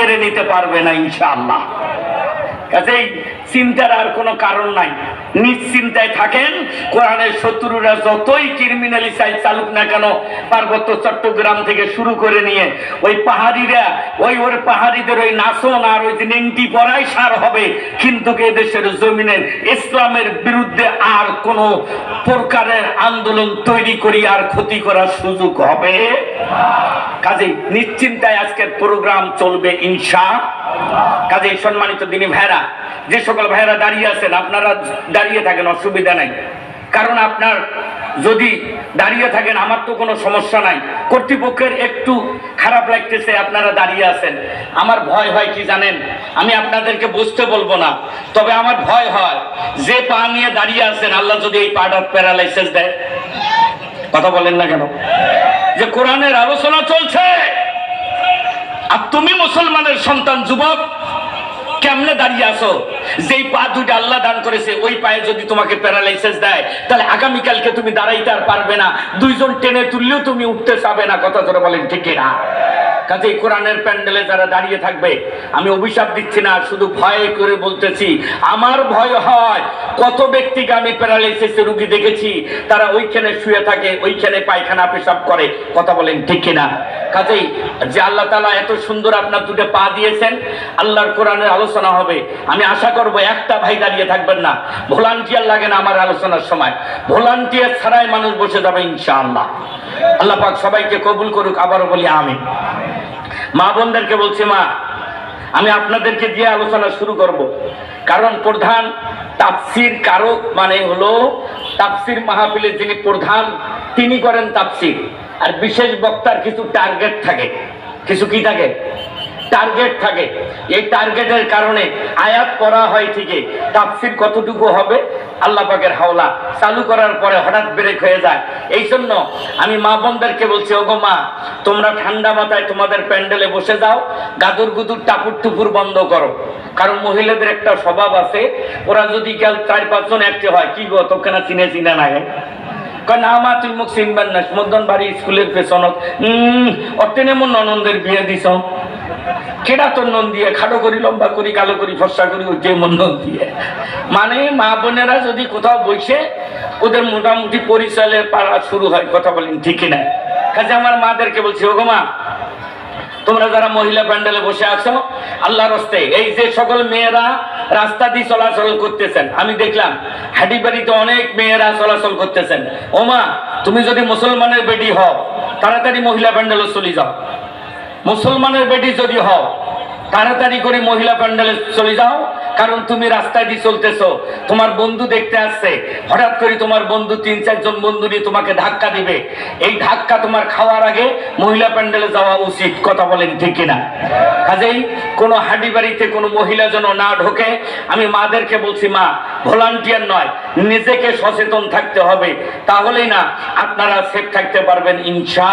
কেড়ে নিতে পারবে না, ইনশাআল্লাহ। কাজেই চিন্তার আর কোনো কারণ নাই। নিশ্চিন্তায় থাকেন, কোরআনের শত্রুরা যতই ক্রিমিনালি সাইড চালুক না কেন, পার্বত্য চট্টগ্রাম থেকে শুরু করে নিয়ে, ওই পাহাড়িরা, ওই ওর পাহাড়িদের ওই নাচন আর ওই নেংটি পড়াই সার হবে, কিন্তু এ দেশের জমিনের ইসলামের বিরুদ্ধে আর কোনো প্রকারের আন্দোলন তৈরি করি আর ক্ষতি করার সুযোগ হবে? কাজে নিশ্চিন্তায় আজকের প্রোগ্রাম চলবে ইনশা। কাজে সম্মানিত দিনী ভাইরা যে সকল ভাইরা দাঁড়িয়ে আছেন, আপনারা দাঁড়িয়ে থাকেন, অসুবিধা নাই। কারণ আপনার যদি দাঁড়িয়ে থাকেন, আমার তো কোনো সমস্যা নাই। কর্তৃপক্ষের একটু খারাপ লাগতেছে, আপনারা দাঁড়িয়ে আছেন। আমার ভয় হয় কি জানেন? আমি আপনাদেরকে বুঝতে বলব না। তবে আমার ভয় হয়, যে পা নিয়ে দাঁড়িয়ে আছেন, আল্লাহ যদি এই পাটা প্যারালাইসিস দেয়। কথা বলেন না কেন? যে কোরআনের আলোচনা চলছে। আর তুমি মুসলমানের সন্তান, যুবক, কেমনে দাঁড়িয়ে আসো যেই পা দুইটা আল্লাহ দান করেছে, ওই পায়ে যদি তোমাকে প্যারালাইসিস দেয়, তাহলে আগামীকালকে তুমি দাঁড়াইতে আর পারবে না। দুইজন টেনে তুললেও তুমি উঠতে চাবে না, কথা ধরে বলেন, ঠিক না কাজেই কোরআনের প্যান্ডেলে যারা দাঁড়িয়ে থাকবে, আমি অভিশাপ দিচ্ছি না, শুধু ভয় করে বলতেছি, আমার ভয় হয়, কত ব্যক্তিকে আমি প্যারালাইসিসের রুগী দেখেছি, তারা ওইখানে শুয়ে থাকে, ওইখানে পায়খানা পেশাব করে, কথা বলেন ঠিক কিনা? কাজেই যে আল্লাহ তালা এত সুন্দর আপনার দুটো পা দিয়েছেন, আল্লাহর কোরআনের আলোচনা হবে। আমি আশা করব একটা ভাই দাঁড়িয়ে থাকবেন না, ভলান্টিয়ার লাগে না আমার আলোচনার সময়। ভলান্টিয়ার ছাড়াই মানুষ বসে যাবে ইনশাআল্লাহ। আল্লাহ পাক সবাইকে কবুল করুক, আবারও বলি আমি মা বোনদেরকে বলছি, মা, আমি আপনাদেরকে দিয়ে আলোচনা শুরু করব। কারণ প্রধান তাফসির কারক মানে হলো তাফসির মাহফিলের যিনি প্রধান, তিনি করেন তাফসির। আর বিশেষ বক্তার কিছু টার্গেট থাকে। কিছু কি থাকে? টার্গেট থাকে। এই টার্গেটের কারণে আয়াত করা হয় ঠিকই। তাফসির কতটুকু হবে? আল্লাহ পাকের হাওলা চালু করার পরে হঠাৎ ব্রেক হয়ে যায়। এই জন্য আমি মা বোনদেরকে বলছি, ওগো মা, তোমরা ঠান্ডা মাথায় তোমাদের প্যান্ডেলে বসে যাও, গাদুর গুদুর টাপুর টুপুর বন্ধ করো। কারণ মহিলাদের একটা স্বভাব আছে, ওরা যদি কাল চার পাঁচজন একটি হয়, কি গো, তোকে না চিনে চিনে না মা, তুই মুখ চিনবেন না। মদন বাড়ি স্কুলের পেছনত অটেনে মন ননন্দের বিয়ে দিছ। কেডা তোর নন দিয়ে? খাটো করি, লম্বা করি, কালো করি, ফর্সা করি যে মন নন দিয়ে। মানে মা বোনেরা যদি কোথাও বসে ওদের মোটামুটি পরিচয়ের পাড়া শুরু হয়, কথা বলেন ঠিকই না। কাজে আমার মাদেরকে বলছি, ওগো মা, তোমরা যারা মহিলা প্যান্ডেলে বসে আছো, আল্লাহর হস্তে, এই যে সকল মেয়েরা রাস্তা দিয়ে চলাচল করতেছেন, আমি দেখলাম হাডিবাড়িতে অনেক মেয়েরা চলাচল করতেছেন। ওমা, তুমি যদি মুসলমানের বেটি হও, তাড়াতাড়ি মহিলা প্যান্ডেলে চলে যাও। মুসলমানের বেটি যদি হও, তাড়াতাড়ি করে মহিলা প্যান্ডেলে চলে যাও, কারণ তুমি রাস্তায় দিয়ে চলতেছো। তোমার বন্ধু দেখতে আসছে, হঠাৎ করে তোমার বন্ধু তিন, চারজন বন্ধু নিয়ে তোমাকে ধাক্কা দিবে। এই ধাক্কা তোমার খাওয়ার আগে মহিলা প্যান্ডেলে যাওয়া উচিত, কথা বলেন ঠিক কিনা? কাজেই কোনো হাডি বাড়িতে কোনো মহিলা যেন না ঢোকে, আমি মাদেরকে বলছি, মা, ভলান্টিয়ার নয়, নিজেকে সচেতন থাকতে হবে। তাহলেই না, আপনারা সেফ থাকতে পারবেন, ইনশা